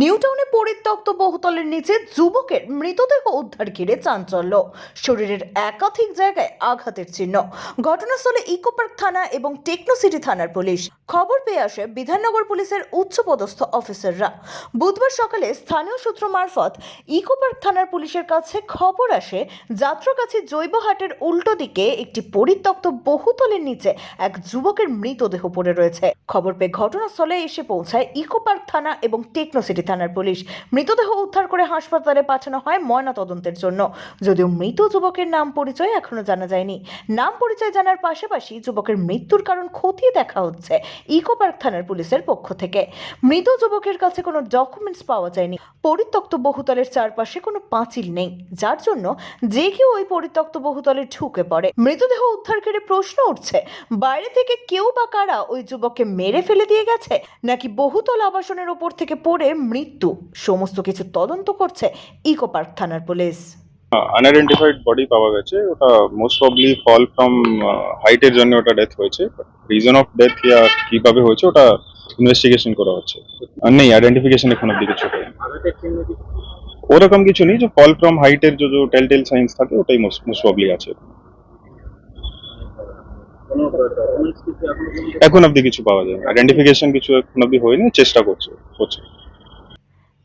নিউটাউনে পরিত্যক্ত বহুতলের নিচে যুবকের মৃতদেহ উদ্ধার ঘিরে চাঞ্চল্য। শরীরের একাধিক জায়গায় আঘাতের চিহ্ন। ঘটনাস্থলে ইকোপার্ক থানা এবং টেকনোসিটি থানার পুলিশ। খবর পেয়ে আসে বিধাননগর পুলিশের উচ্চপদস্থ অফিসাররা। বুধবার সকালে স্থানীয় সূত্র মারফত ইকোপার্ক থানার পুলিশের কাছে খবর আসে, যাত্রাগাছি জৈবহাটের উল্টো দিকে একটি পরিত্যক্ত বহুতলের নিচে এক যুবকের মৃতদেহ পড়ে রয়েছে। খবর পেয়ে ঘটনাস্থলে এসে পৌঁছায় ইকোপার্ক থানা এবং টেকনোসিটি থানার পুলিশ। মৃতদেহ উদ্ধার করে হাসপাতালে পাঠানো হয় ময়না তদন্তের জন্য। যদিও মৃত যুবকের নাম পরিচয় এখনও জানা যায়নি। নাম পরিচয় জানার পাশাপাশি যুবকের মৃত্যুর কারণ খতিয়ে দেখা হচ্ছে ইকোপার্ক থানার পুলিশের পক্ষ থেকে। মৃত যুবকের কাছে কোনো ডকুমেন্টস পাওয়া যায়নি। পরিত্যক্ত বহুতলের চারপাশে কোনো পাঁচিল নেই, যার জন্য যে কেউ ওই পরিত্যক্ত বহুতলে ঢুকে পড়ে। মৃতদেহ উদ্ধার করে প্রশ্ন উঠছে, বাইরে থেকে কেউ বা কারা ওই যুবককে মেরে ফেলে দিয়ে গেছে? নাকি বহুতল আবাসনের ওপর থেকে পড়ে মৃত্যু। সমস্ত কিছু তদন্ত করছে ইকো পার্ক থানার পুলিশ। আনআইডেন্টিফাইড বডি পাওয়া গেছে। ওটা মোস্ট প্রবলি ফল ফ্রম হাইটের জন্য ওটা ডেথ হয়েছে। রিজন অফ ডেথ ইয়া কীভাবে হয়েছে, ওটা ইনভেস্টিগেশন করা হচ্ছে। আর নেই আইডেন্টিফিকেশন এখন অব্দি কিছু ওরকম কিছু নেই যে ফল ফ্রম হাইটের যে টেল টেল সাইন্স থাকে, ওটাই মোস্ট প্রবলি আছে। এখন অব্দি কিছু পাওয়া যায় আইডেন্টিফিকেশন কিছু এখন অব্দি হয়নি, চেষ্টা করছে, হচ্ছে।